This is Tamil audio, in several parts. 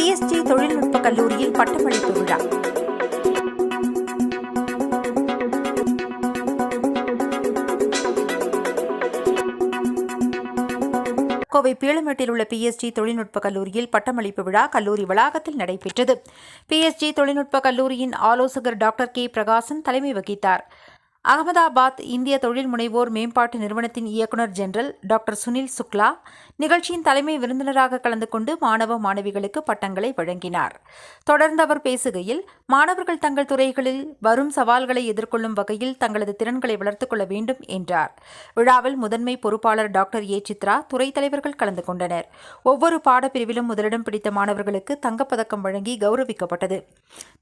பிஎஸ்டி தொழில்நுட்ப கல்லூரியில் பட்டமளிப்பு விழா. கோவை பீளமேட்டில் உள்ள பிஎஸ்ஜி தொழில்நுட்ப கல்லூரியில் பட்டமளிப்பு விழா கல்லூரி வளாகத்தில் நடைபெற்றது. பிஎஸ்ஜி தொழில்நுட்ப கல்லூரியின் ஆலோசகர் டாக்டர் கே. பிரகாசன் தலைமை வகித்தார். அகமதாபாத் இந்திய தொழில் முனைவோர் மேம்பாட்டு நிறுவனத்தின் இயக்குநர் ஜெனரல் டாக்டர் சுனில் சுக்லா நிகழ்ச்சியின் தலைமை விருந்தினராக கலந்து கொண்டு மாணவ மாணவிகளுக்கு பட்டங்களை வழங்கினார். தொடர்ந்து அவர் பேசுகையில் மாணவர்கள் தங்கள் துறைகளில் வரும் சவால்களை எதிர்கொள்ளும் வகையில் தங்களது திறன்களை வளர்த்துக் கொள்ள வேண்டும் என்றார். விழாவில் முதன்மை பொறுப்பாளர் டாக்டர் ஏ. சித்ரா துறை தலைவர்கள் கலந்து கொண்டனர். ஒவ்வொரு பாடப்பிரிவிலும் முதலிடம் பிடித்த மாணவர்களுக்கு தங்கப்பதக்கம் வழங்கி கௌரவிக்கப்பட்டது.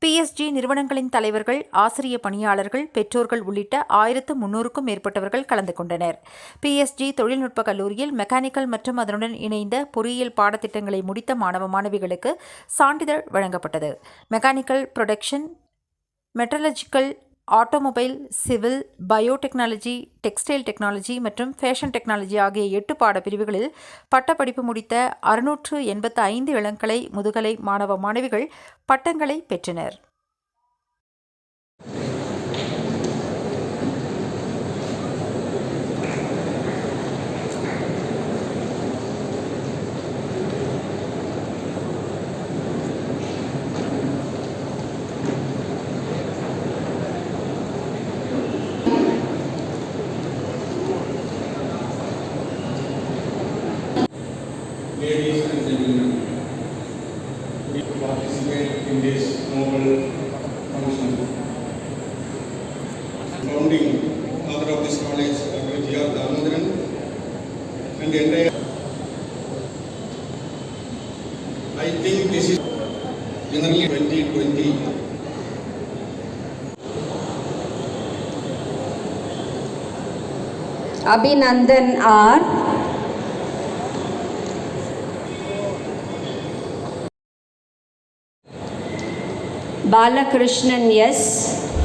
பிஎஸ்ஜி நிறுவனங்களின் தலைவர்கள் ஆசிரிய பணியாளர்கள் பெற்றோர்கள் உள்ளிட்ட ஆயிரத்து முன்னூறுக்கும் மேற்பட்டவர்கள் கலந்து கொண்டனர். பிஎஸ்ஜி தொழில்நுட்ப கல்லூரியில் மெக்கானிக்கல் மற்றும் அதனுடன் இணைந்த பொறியியல் பாடத்திட்டங்களை முடித்த மாணவ மாணவிகளுக்கு சான்றிதழ் வழங்கப்பட்டது. Mechanical production metallurgical automobile civil biotechnology textile technology மற்றும் ஃபேஷன் டெக்னாலஜி ஆகிய எட்டு பாடப்பிரிவுகளில் பட்டப்படிப்பு முடித்த அறுநூற்று எண்பத்து ஐந்து இளங்கலை முதுகலை மாணவ மாணவிகள் பட்டங்களை பெற்றனர். Ladies and gentlemen, we participate in this noble function. Founding father of this college, Dr. G. R. Damodaran, and entire. I think this is generally 2020. Abhinandan R. Balakrishnan, yes.